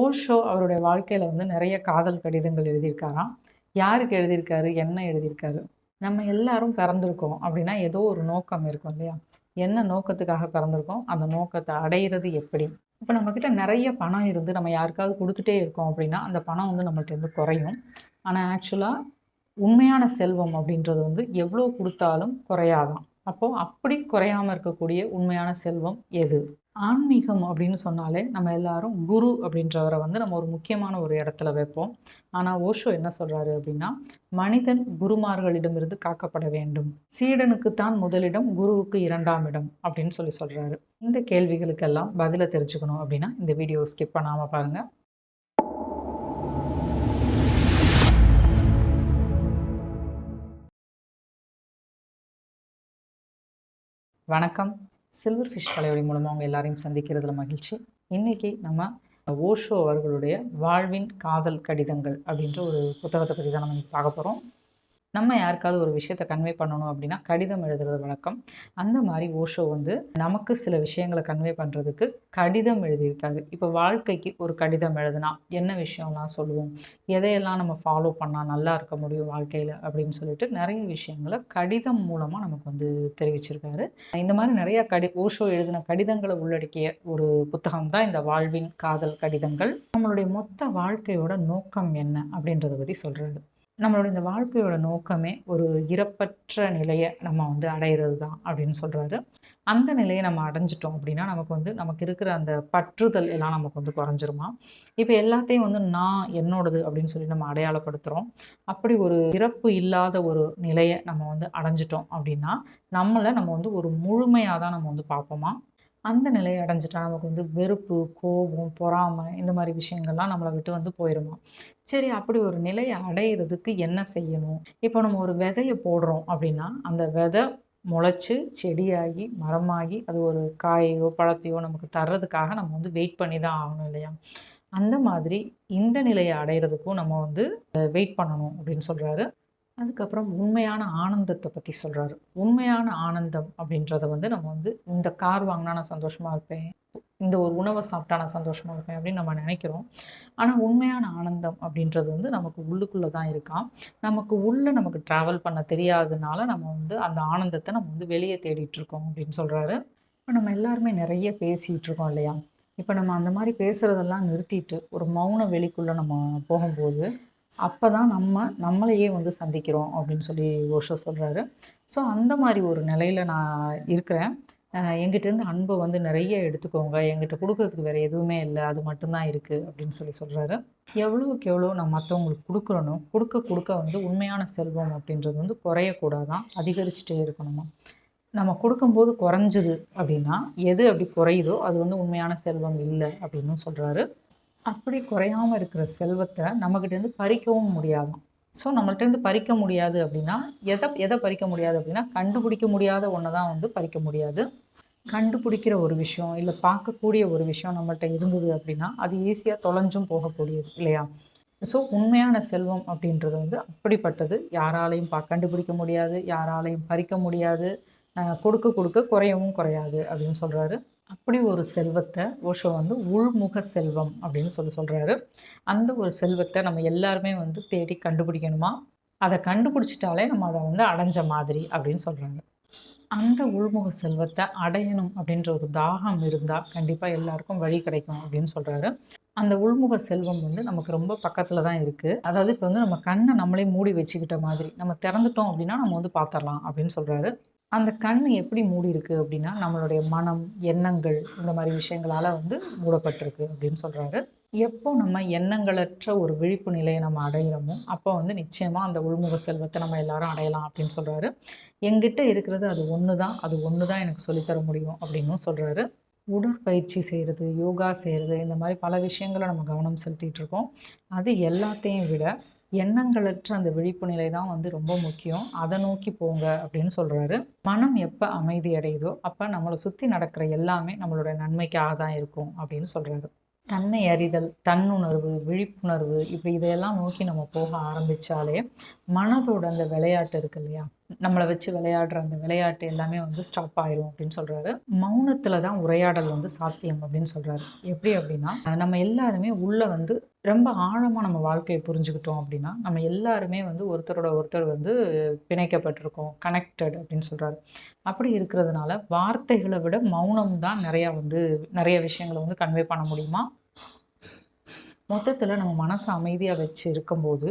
ஓஷோ அவருடைய வாழ்க்கையில் வந்து நிறைய காதல் கடிதங்கள் எழுதியிருக்காராம். யாருக்கு எழுதியிருக்காரு? என்ன எழுதியிருக்காரு? நம்ம எல்லாரும் பிறந்திருக்கோம் அப்படின்னா ஏதோ ஒரு நோக்கம் இருக்கும் இல்லையா? என்ன நோக்கத்துக்காக பிறந்திருக்கோம்? அந்த நோக்கத்தை அடையிறது எப்படி? இப்போ நம்மக்கிட்ட நிறைய பணம் இருந்து நம்ம யாருக்காவது கொடுத்துட்டே இருக்கோம் அப்படின்னா அந்த பணம் வந்து நம்மள்ட்ட இருந்து குறையும். ஆனால் ஆக்சுவலாக உண்மையான செல்வம் அப்படின்றது வந்து எவ்வளோ கொடுத்தாலும் குறையாதான் அப்போது அப்படி குறையாமல் இருக்கக்கூடிய உண்மையான செல்வம் எது? ஆன்மீகம் அப்படின்னு சொன்னாலே நம்ம எல்லாரும் குரு அப்படின்றவரை வந்து நம்ம ஒரு முக்கியமான ஒரு இடத்துல வைப்போம். ஆனால் ஓஷோ என்ன சொல்கிறாரு அப்படின்னா மனிதன் குருமார்களிடமிருந்து காக்கப்பட வேண்டும். சீடனுக்குத்தான் முதலிடம் குருவுக்கு இரண்டாம் இடம் அப்படின்னு சொல்லி சொல்கிறாரு இந்த கேள்விகளுக்கெல்லாம் பதிலை தெரிஞ்சுக்கணும் அப்படின்னா இந்த வீடியோ ஸ்கிப் பண்ணாமல் பாருங்கள் வணக்கம். சில்வர் ஃபிஷ் கலைவழி மூலமாக அவங்க எல்லாரையும் சந்திக்கிறதுல மகிழ்ச்சி. இன்றைக்கி நம்ம ஓஷோ அவர்களுடைய வாழ்வின் காதல் கடிதங்கள் அப்படின்ற ஒரு புத்தகத்தை பற்றி தான் நம்ம பார்க்க போகிறோம் நம்ம யாருக்காவது ஒரு விஷயத்தை கன்வே பண்ணணும் அப்படின்னா கடிதம் எழுதுறது வழக்கம். அந்த மாதிரி ஓஷோ வந்து நமக்கு சில விஷயங்களை கன்வே பண்ணுறதுக்கு கடிதம் எழுதியிருக்காரு. இப்போ வாழ்க்கைக்கு ஒரு கடிதம் எழுதுனா என்ன விஷயம்லாம் சொல்லுவோம்? எதையெல்லாம் நம்ம ஃபாலோ பண்ணால் நல்லா இருக்க முடியும் வாழ்க்கையில் அப்படின்னு சொல்லிட்டு நிறைய விஷயங்களை கடிதம் மூலமாக நமக்கு வந்து தெரிவிச்சிருக்காரு. இந்த மாதிரி நிறைய கடி ஓஷோ எழுதின கடிதங்களை உள்ளடக்கிய ஒரு புத்தகம் தான் இந்த வாழ்வின் காதல் கடிதங்கள். நம்மளுடைய மொத்த வாழ்க்கையோட நோக்கம் என்ன அப்படின்றத பற்றி சொல்கிறாரு நம்மளோட இந்த வாழ்க்கையோட நோக்கமே ஒரு இறப்பற்ற நிலையை நம்ம வந்து அடையிறது தான் அப்படின்னு சொல்கிறாரு அந்த நிலையை நம்ம அடைஞ்சிட்டோம் அப்படின்னா நமக்கு வந்து நமக்கு இருக்கிற அந்த பற்றுதல் எல்லாம் நமக்கு வந்து குறைஞ்சிருமா? இப்போ எல்லாத்தையும் வந்து நான் என்னோடது அப்படின்னு சொல்லி நம்ம அடையாளப்படுத்துகிறோம் அப்படி ஒரு இறப்பு இல்லாத ஒரு நிலையை நம்ம வந்து அடைஞ்சிட்டோம் அப்படின்னா நம்மளை நம்ம வந்து ஒரு முழுமையாக தான் நம்ம வந்து பார்ப்போமா? அந்த நிலையை அடைஞ்சிட்டா நமக்கு வந்து வெறுப்பு கோபம் பொறாமை இந்த மாதிரி விஷயங்கள்லாம் நம்மளை விட்டு வந்து போயிடுமா சரி அப்படி ஒரு நிலையை அடையிறதுக்கு என்ன செய்யணும்? இப்போ நம்ம ஒரு விதையை போடுறோம் அப்படின்னா அந்த விதை முளைச்சி செடியாகி மரமாகி அது ஒரு காயையோ பழத்தையோ நமக்கு தர்றதுக்காக நம்ம வந்து வெயிட் பண்ணி தான் ஆகணும் இல்லையா? அந்த மாதிரி இந்த நிலையை அடையிறதுக்கும் நம்ம வந்து வெயிட் பண்ணணும் அப்படின்னு சொல்கிறாரு அதுக்கப்புறம் உண்மையான ஆனந்தத்தை பற்றி சொல்கிறாரு உண்மையான ஆனந்தம் அப்படின்றத வந்து நம்ம வந்து இந்த கார் வாங்கினா நான் சந்தோஷமாக இருப்பேன் இந்த ஒரு உணவை சாப்பிட்டா நான் சந்தோஷமாக இருப்பேன் அப்படின்னு நம்ம நினைக்கிறோம். ஆனால் உண்மையான ஆனந்தம் அப்படின்றது வந்து நமக்கு உள்ளுக்குள்ளே தான் இருக்கான் நமக்கு உள்ளே நமக்கு ட்ராவல் பண்ண தெரியாததுனால நம்ம வந்து அந்த ஆனந்தத்தை நம்ம வந்து வெளியே தேடிட்டுருக்கோம் அப்படின்னு சொல்கிறாரு இப்போ நம்ம எல்லாருமே நிறைய பேசிகிட்டு இருக்கோம் இல்லையா? இப்போ நம்ம அந்த மாதிரி பேசுகிறதெல்லாம் நிறுத்திட்டு ஒரு மௌன வெளிக்குள்ளே நம்ம போகும்போது அப்போ தான் நம்ம நம்மளையே வந்து சந்திக்கிறோம் அப்படின்னு சொல்லி ஓஷோ சொல்கிறாரு ஸோ அந்த மாதிரி ஒரு நிலையில் நான் இருக்கிறேன். எங்கிட்டேருந்து அன்பை வந்து நிறைய எடுத்துக்கோங்க. எங்கிட்ட கொடுக்கறதுக்கு வேறு எதுவுமே இல்லை. அது மட்டும்தான் இருக்குது அப்படின்னு சொல்லி சொல்கிறாரு எவ்வளோக்கு எவ்வளோ நான் மற்றவங்களுக்கு கொடுக்குறனோ கொடுக்க கொடுக்க வந்து உண்மையான செல்வம் அப்படின்றது வந்து குறையக்கூடாதான். அதிகரிச்சுட்டே இருக்கணுமா. நம்ம கொடுக்கும்போது குறைஞ்சிது அப்படின்னா எது அப்படி குறையுதோ அது வந்து உண்மையான செல்வம் இல்லை அப்படின்னு சொல்கிறாரு அப்படி குறையாமல் இருக்கிற செல்வத்தை நம்மக்கிட்டேருந்து பறிக்கவும் முடியாதாம் ஸோ நம்மள்கிட்டேருந்து பறிக்க முடியாது அப்படின்னா எதை எதை பறிக்க முடியாது அப்படின்னா கண்டுபிடிக்க முடியாத ஒன்றை தான் வந்து பறிக்க முடியாது. கண்டுபிடிக்கிற ஒரு விஷயம் இல்லை பார்க்கக்கூடிய ஒரு விஷயம் நம்மள்கிட்ட இருந்தது அப்படின்னா அது ஈஸியாக தொலைஞ்சும் போகக்கூடியது இல்லையா? ஸோ உண்மையான செல்வம் அப்படின்றது வந்து அப்படிப்பட்டது. யாராலையும் பா கண்டுபிடிக்க முடியாது யாராலையும் பறிக்க முடியாது கொடுக்க கொடுக்க குறையவும் குறையாது அப்படின்னு சொல்கிறாரு அப்படி ஒரு செல்வத்தை ஓஷோ வந்து உள்முக செல்வம் அப்படின்னு சொல்லி சொல்கிறாரு அந்த ஒரு செல்வத்தை நம்ம எல்லாருமே வந்து தேடி கண்டுபிடிக்கணுமா? அதை கண்டுபிடிச்சிட்டாலே நம்ம அதை வந்து அடைஞ்ச மாதிரி அப்படின்னு சொல்கிறாங்க அந்த உள்முக செல்வத்தை அடையணும் அப்படின்ற ஒரு தாகம் இருந்தால் கண்டிப்பாக எல்லாருக்கும் வழி கிடைக்கும் அப்படின்னு சொல்கிறாரு அந்த உள்முக செல்வம் வந்து நமக்கு ரொம்ப பக்கத்தில் தான் இருக்குது அதாவது இப்போ வந்து நம்ம கண்ணை நம்மளே மூடி வச்சுக்கிட்ட மாதிரி நம்ம திறந்துட்டோம் அப்படின்னா நம்ம வந்து பார்த்துடலாம் அப்படின்னு சொல்கிறாரு அந்த கண் எப்படி மூடி இருக்குது அப்படின்னா நம்மளுடைய மனம் எண்ணங்கள் இந்த மாதிரி விஷயங்களால் வந்து மூடப்பட்டிருக்கு அப்படின்னு சொல்கிறாரு எப்போ நம்ம எண்ணங்களற்ற ஒரு விழிப்பு நிலையை நம்ம அடையிறோமோ அப்போ வந்து நிச்சயமாக அந்த உள்முக செல்வத்தை நம்ம எல்லாரும் அடையலாம் அப்படின்னு சொல்கிறாரு எங்கிட்ட இருக்கிறது அது ஒன்று தான் அது ஒன்று தான் எனக்கு சொல்லித்தர முடியும் அப்படின்னும் சொல்கிறாரு உடற்பயிற்சி செய்கிறது யோகா செய்கிறது இந்த மாதிரி பல விஷயங்களை நம்ம கவனம் செலுத்திகிட்டு இருக்கோம். அது எல்லாத்தையும் விட எண்ணங்களற்ற அந்த விழிப்பு நிலை தான் வந்து ரொம்ப முக்கியம். அதை நோக்கி போங்க அப்படின்னு சொல்கிறாரு மனம் எப்போ அமைதி அடையுதோ அப்போ நம்மளை சுற்றி நடக்கிற எல்லாமே நம்மளோட நன்மைக்காக தான் இருக்கும் அப்படின்னு சொல்கிறாரு தன்னை அறிதல் தன்னுணர்வு விழிப்புணர்வு இப்படி இதையெல்லாம் நோக்கி நம்ம போக ஆரம்பித்தாலே மனதோட அந்த விளையாட்டு இருக்கு இல்லையா? நம்மளை வச்சு விளையாடுற அந்த விளையாட்டு எல்லாமே வந்து ஸ்டாப் ஆயிரும் அப்படின்னு சொல்கிறாரு மௌனத்தில் தான் உரையாடல் வந்து சாத்தியம் அப்படின்னு சொல்கிறாரு எப்படி அப்படின்னா நம்ம எல்லாருமே உள்ளே வந்து ரொம்ப ஆழமாக நம்ம வாழ்க்கையை புரிஞ்சுக்கிட்டோம் அப்படின்னா நம்ம எல்லாருமே வந்து ஒருத்தரோட ஒருத்தர் வந்து பிணைக்கப்பட்டிருக்கோம் கனெக்டட் அப்படின்னு சொல்கிறாரு அப்படி இருக்கிறதுனால வார்த்தைகளை விட மௌனம் தான் நிறையா வந்து நிறைய விஷயங்களை வந்து கன்வே பண்ண முடியுமா? மொத்தத்தில் நம்ம மனசை அமைதியாக வச்சு இருக்கும்போது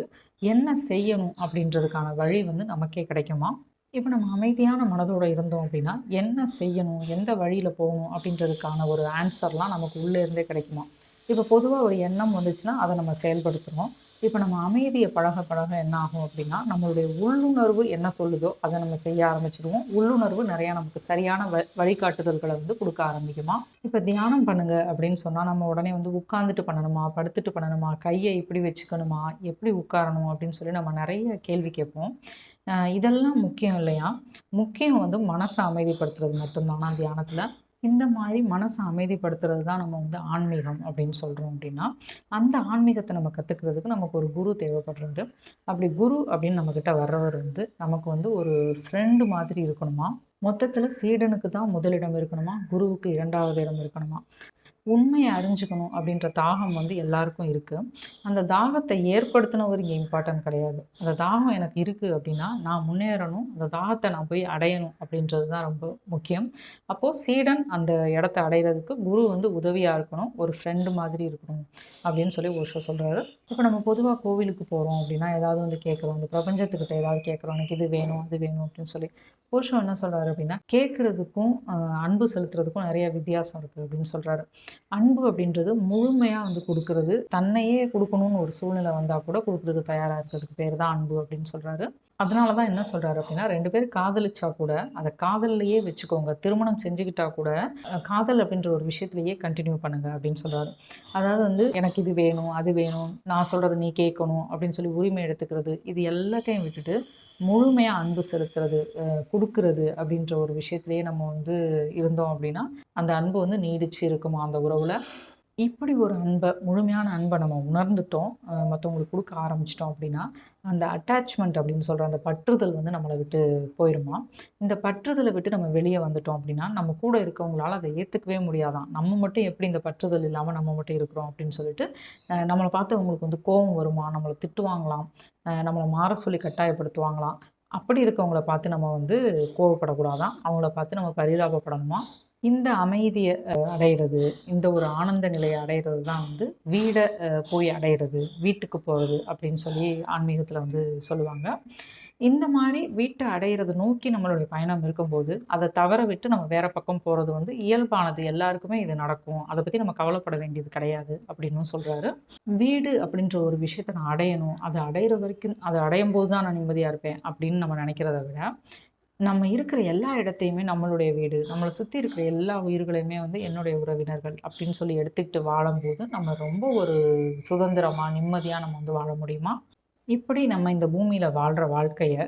என்ன செய்யணும் அப்படின்றதுக்கான வழி வந்து நமக்கே கிடைக்குமா? இப்போ நம்ம அமைதியான மனதோடு இருந்தோம் அப்படின்னா என்ன செய்யணும்? எந்த வழியில் போகணும் அப்படின்றதுக்கான ஒரு ஆன்சர்லாம் நமக்கு உள்ளே இருந்தே கிடைக்குமா? இப்போ பொதுவாக ஒரு எண்ணம் வந்துச்சுன்னா அதை நம்ம செயல்படுத்துகிறோம் இப்போ நம்ம அமைதியை பழக பழக என்ன ஆகும் அப்படின்னா நம்மளுடைய உள்ளுணர்வு என்ன சொல்லுதோ அதை நம்ம செய்ய ஆரம்பிச்சிடுவோம் உள்ளுணர்வு நிறையா நமக்கு சரியான வ வழிகாட்டுதல்களை வந்து கொடுக்க ஆரம்பிக்குமா? இப்போ தியானம் பண்ணுங்க அப்படின்னு சொன்னால் நம்ம உடனே வந்து உட்காந்துட்டு பண்ணணுமா? படுத்துட்டு பண்ணணுமா? கையை இப்படி வச்சுக்கணுமா? எப்படி உட்காரணும் அப்படின்னு சொல்லி நம்ம நிறைய கேள்வி கேட்போம். இதெல்லாம் முக்கியம் இல்லையா? முக்கியம் வந்து மனசை அமைதிப்படுத்துறது மட்டும்தானா தியானத்தில்? இந்த மாதிரி மனசை அமைதிப்படுத்துறது தான் நம்ம வந்து ஆன்மீகம் அப்படின்னு சொல்கிறோம் அப்படின்னா அந்த ஆன்மீகத்தை நம்ம கற்றுக்கிறதுக்கு நமக்கு ஒரு குரு தேவைப்படுறாரு. அப்படி குரு அப்படின்னு நம்மக்கிட்ட வர்றவர் வந்து நமக்கு வந்து ஒரு ஃப்ரெண்டு மாதிரி இருக்கணுமா? மொத்தத்தில் சீடனுக்கு தான் முதலிடம் இருக்கணுமா? குருவுக்கு இரண்டாவது இடம் இருக்கணுமா? உண்மையை அறிஞ்சுக்கணும் அப்படின்ற தாகம் வந்து எல்லாருக்கும் இருக்குது அந்த தாகத்தை ஏற்படுத்தினவர் இங்கே இம்பார்ட்டன்ட் கிடையாது. அந்த தாகம் எனக்கு இருக்குது அப்படின்னா நான் முன்னேறணும் அந்த தாகத்தை நான் போய் அடையணும் அப்படின்றது தான் ரொம்ப முக்கியம். அப்போது சீடன் அந்த இடத்த அடைகிறதுக்கு குரு வந்து உதவியாக இருக்கணும் ஒரு ஃப்ரெண்டு மாதிரி இருக்கணும் அப்படின்னு சொல்லி ஓஷோ சொல்கிறாரு இப்போ நம்ம பொதுவாக கோவிலுக்கு போகிறோம் அப்படின்னா ஏதாவது வந்து கேட்குறோம் அந்த பிரபஞ்சத்துக்கிட்ட ஏதாவது கேட்குறோம் எனக்கு இது வேணும் அது வேணும் அப்படின்னு சொல்லி ஓஷோ என்ன சொல்கிறாரு அப்படின்னா கேட்குறதுக்கும் அன்பு செலுத்துறதுக்கும் நிறைய வித்தியாசம் இருக்குது அப்படின்னு சொல்கிறாரு அன்பு அப்படின்றது முழுமையாக வந்து கொடுக்கறது. தன்னையே கொடுக்கணும்னு ஒரு சூழ்நிலை வந்தால் கூட கொடுக்குறதுக்கு தயாராக இருக்கிறதுக்கு பேர் தான் அன்பு அப்படின்னு சொல்கிறாரு அதனால தான் என்ன சொல்கிறாரு அப்படின்னா ரெண்டு பேர் காதலிச்சா கூட அதை காதல்லையே வச்சுக்கோங்க. திருமணம் செஞ்சுக்கிட்டா கூட காதல் அப்படின்ற ஒரு விஷயத்துலையே கண்டினியூ பண்ணுங்க அப்படின்னு சொல்கிறாரு அதாவது வந்து எனக்கு இது வேணும் அது வேணும் நான் சொல்கிறத நீ கேட்கணும் அப்படின்னு சொல்லி உரிமை எடுத்துக்கிறது இது எல்லாத்தையும் விட்டுட்டு முழுமையாக அன்பு செலுத்துறது கொடுக்கறது அப்படின்ற ஒரு விஷயத்துலேயே நம்ம வந்து இருந்தோம் அப்படின்னா அந்த அன்பு வந்து நீடிச்சு இருக்குமா? அந்த உறவில். இப்படி ஒரு அன்பை முழுமையான அன்பை நம்ம உணர்ந்துட்டோம். மற்றவங்களுக்கு கொடுக்க ஆரம்பிச்சிட்டோம் அப்படின்னா அந்த அட்டாச்மெண்ட் அப்படின்னு சொல்கிற அந்த பற்றுதல் வந்து நம்மளை விட்டு போயிடுமா இந்த பற்றுதலை விட்டு நம்ம வெளியே வந்துட்டோம் அப்படின்னா நம்ம கூட இருக்கவங்களால அதை ஏற்றுக்கவே முடியாதான். நம்ம மட்டும் எப்படி இந்த பற்றுதல் இல்லாமல் நம்ம மட்டும் இருக்கிறோம் அப்படின்னு சொல்லிட்டு நம்மளை பார்த்து அவங்களுக்கு வந்து கோபம் வருமா? நம்மளை திட்டுவாங்களாம். நம்மளை மாற சொல்லி கட்டாயப்படுத்துவாங்களாம். அப்படி இருக்கவங்கள பார்த்து நம்ம வந்து கோவப்படக்கூடாதான் அவங்கள பார்த்து நம்ம பரிதாபப்படணுமா? இந்த அமைதியை அடையிறது இந்த ஒரு ஆனந்த நிலையை அடையிறது தான் வந்து வீடை போய் அடையிறது வீட்டுக்கு போகிறது அப்படின்னு சொல்லி ஆன்மீகத்தில் வந்து சொல்லுவாங்க. இந்த மாதிரி வீட்டை அடையிறது நோக்கி நம்மளுடைய பயணம் இருக்கும்போது அதை தவற விட்டு நம்ம வேற பக்கம் போகிறது வந்து இயல்பானது. எல்லாருக்குமே இது நடக்கும். அதை பற்றி நம்ம கவலைப்பட வேண்டியது கிடையாது அப்படின்னு சொல்கிறாரு வீடு அப்படின்ற ஒரு விஷயத்தை நான் அடையணும். அதை அடையிற வரைக்கும் அதை அடையும் போது தான் நான் நிம்மதியாக இருப்பேன் அப்படின்னு நம்ம நினைக்கிறத விட நம்ம இருக்கிற எல்லா இடத்தையுமே நம்மளுடைய வீடு நம்மளை சுற்றி இருக்கிற எல்லா உயிர்களையுமே வந்து என்னுடைய உறவினர்கள் அப்படின்னு சொல்லி எடுத்துக்கிட்டு வாழும்போது நம்ம ரொம்ப ஒரு சுதந்திரமாக நிம்மதியாக நம்ம வந்து வாழ முடியுமா? இப்படி நம்ம இந்த பூமியில் வாழ்கிற வாழ்க்கையை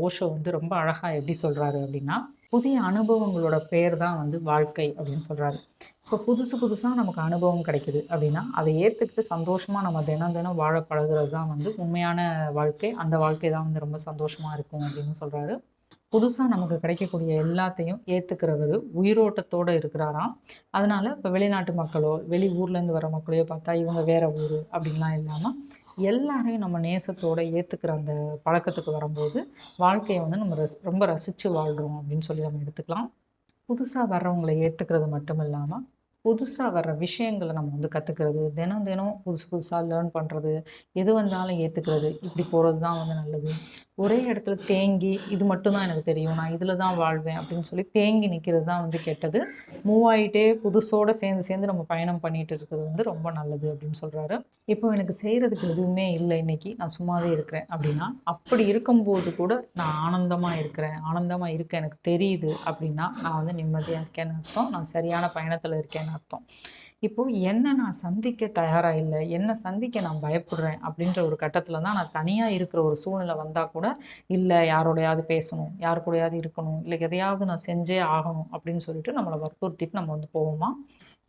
ஓஷோ வந்து ரொம்ப அழகாக எப்படி சொல்கிறாரு அப்படின்னா புதிய அனுபவங்களோட பேர் தான் வந்து வாழ்க்கை அப்படின்னு சொல்கிறாரு இப்போ புதுசு புதுசாக நமக்கு அனுபவம் கிடைக்குது அப்படின்னா அதை ஏற்றுக்கிட்டு சந்தோஷமாக நம்ம தினம் தினம் வாழ பழகிறது தான் வந்து உண்மையான வாழ்க்கை. அந்த வாழ்க்கை தான் வந்து ரொம்ப சந்தோஷமாக இருக்கும் அப்படின்னு சொல்கிறாரு புதுசாக நமக்கு கிடைக்கக்கூடிய எல்லாத்தையும் ஏற்றுக்கிறவர் உயிரோட்டத்தோடு இருக்கிறாராம். அதனால் இப்போ வெளிநாட்டு மக்களோ வெளி ஊர்லேருந்து வர மக்களையோ பார்த்தா இவங்க வேறு ஊர் அப்படின்லாம் இல்லாமல் எல்லாரையும் நம்ம நேசத்தோடு ஏற்றுக்கிற அந்த பழக்கத்துக்கு வரும்போது வாழ்க்கையை வந்து நம்ம ரஸ் ரொம்ப ரசித்து வாழ்கிறோம் அப்படின்னு சொல்லி நம்ம எடுத்துக்கலாம். புதுசாக வர்றவங்களை ஏற்றுக்கிறது மட்டும் இல்லாமல் புதுசாக வர்ற விஷயங்களை நம்ம வந்து கற்றுக்கிறது தினம் தினம் புதுசு புதுசாக லேர்ன் பண்ணுறது எது வந்தாலும் ஏற்றுக்கிறது இப்படி போகிறது தான் வந்து நல்லது. ஒரே இடத்துல தேங்கி இது மட்டும்தான் எனக்கு தெரியும். நான் இதில் தான் வாழ்வேன் அப்படின்னு சொல்லி தேங்கி நிற்கிறது தான் வந்து கெட்டது. மூவ் ஆகிட்டே புதுசோடு சேர்ந்து சேர்ந்து நம்ம பயணம் பண்ணிகிட்டு இருக்கிறது வந்து ரொம்ப நல்லது அப்படின்னு சொல்கிறாரு இப்போ எனக்கு செய்கிறதுக்கு எதுவுமே இல்லை இன்றைக்கி நான் சும்மாவே இருக்கிறேன் அப்படின்னா அப்படி இருக்கும்போது கூட நான் ஆனந்தமாக இருக்கிறேன். ஆனந்தமாக இருக்க எனக்கு தெரியுது அப்படின்னா நான் வந்து நிம்மதியாக இருக்கேன்னு அர்த்தம். நான் சரியான பயணத்தில் அப்படின்னு அர்த்தம். இப்போது என்ன நான் சந்திக்க தயாராக இல்லை என்ன சந்திக்க நான் பயப்படுறேன் அப்படின்ற ஒரு கட்டத்தில் தான் நான் தனியாக இருக்கிற ஒரு சூழ்நிலை வந்தால் கூட இல்லை யாரோடையாவது பேசணும் யார் கூடயாவது இருக்கணும் இல்லை எதையாவது நான் செஞ்சே ஆகணும் அப்படின்னு சொல்லிட்டு நம்மளை வற்புறுத்திட்டு நம்ம வந்து போவோமா?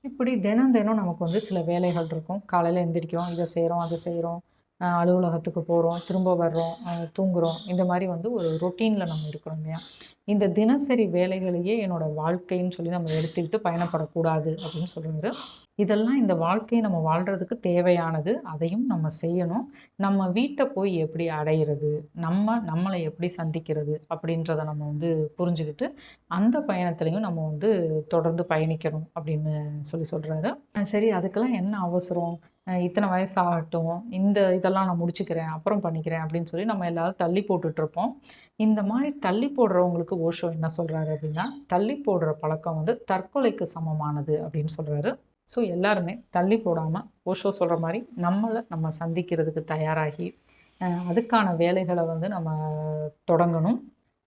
இப்படி தினம் தினம் நமக்கு வந்து சில வேலைகள் இருக்கும். காலையில் எந்திரிக்கிறோம் இதை செய்கிறோம் அதை செய்கிறோம் அலுவலகத்துக்கு போகிறோம் திரும்ப வர்றோம் தூங்குறோம். இந்த மாதிரி வந்து ஒரு ரொட்டீனில் நம்ம இருக்கிறோம் இல்லையா? இந்த தினசரி வேலைகளையே என்னோட வாழ்க்கைன்னு சொல்லி நம்ம எடுத்துக்கிட்டு பயணப்படக்கூடாது அப்படின்னு சொல்கிறாரு இதெல்லாம் இந்த வாழ்க்கையை நம்ம வாழ்கிறதுக்கு தேவையானது. அதையும் நம்ம செய்யணும். நம்ம வீட்டை போய் எப்படி அடையிறது? நம்ம நம்மளை எப்படி சந்திக்கிறது? அப்படின்றத நம்ம வந்து புரிஞ்சுக்கிட்டு அந்த பயணத்துலையும் நம்ம வந்து தொடர்ந்து பயணிக்கணும் அப்படின்னு சொல்லி சொல்கிறாரு சரி அதுக்கெல்லாம் என்ன அவசரம்? இத்தனை வயசு ஆகட்டும் இந்த இதெல்லாம் நான் முடிச்சுக்கிறேன் அப்புறம் பண்ணிக்கிறேன் அப்படின்னு சொல்லி நம்ம எல்லாரும் தள்ளி போட்டுட்ருப்போம் இந்த மாதிரி தள்ளி போடுறவங்களுக்கு ஓஷோ என்ன சொல்கிறாரு அப்படின்னா தள்ளி போடுற பழக்கம் வந்து தற்கொலைக்கு சமமானது அப்படின்னு சொல்கிறாரு ஸோ எல்லாருமே தள்ளி போடாமல் ஓஷோ சொல்கிற மாதிரி நம்மளை நம்ம சந்திக்கிறதுக்கு தயாராகி அதுக்கான வேலைகளை வந்து நம்ம தொடங்கணும்.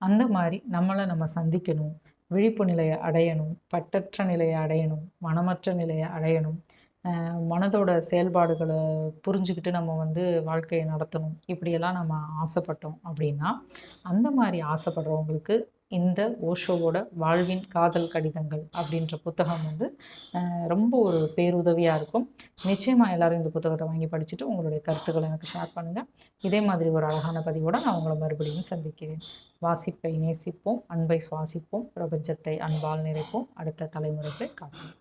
அந்த மாதிரி நம்மளை நம்ம சந்திக்கணும். விழிப்பு நிலையை அடையணும். பட்டற்ற நிலையை அடையணும். மனமற்ற நிலையை அடையணும். மனதோட செயல்பாடுகளை புரிஞ்சுக்கிட்டு நம்ம வந்து வாழ்க்கையை நடத்தணும். இப்படியெல்லாம் நம்ம ஆசைப்பட்டோம் அப்படின்னா அந்த மாதிரி ஆசைப்படுறவங்களுக்கு இந்த ஓஷோவோட வாழ்வின் காதல் கடிதங்கள் அப்படின்ற புத்தகம் வந்து ரொம்ப ஒரு பேருதவியாக இருக்கும். நிச்சயமாக எல்லாரும் இந்த புத்தகத்தை வாங்கி படிச்சுட்டு உங்களுடைய கருத்துக்களை எனக்கு ஷேர் பண்ணுங்கள் இதே மாதிரி ஒரு அழகான பதிவோடு நான் உங்களை மறுபடியும் சந்திக்கிறேன். வாசிப்பை நேசிப்போம் அன்பை சுவாசிப்போம் பிரபஞ்சத்தை அன்பால் நிறைப்போம். அடுத்த தலைமுறைகளை காப்போம்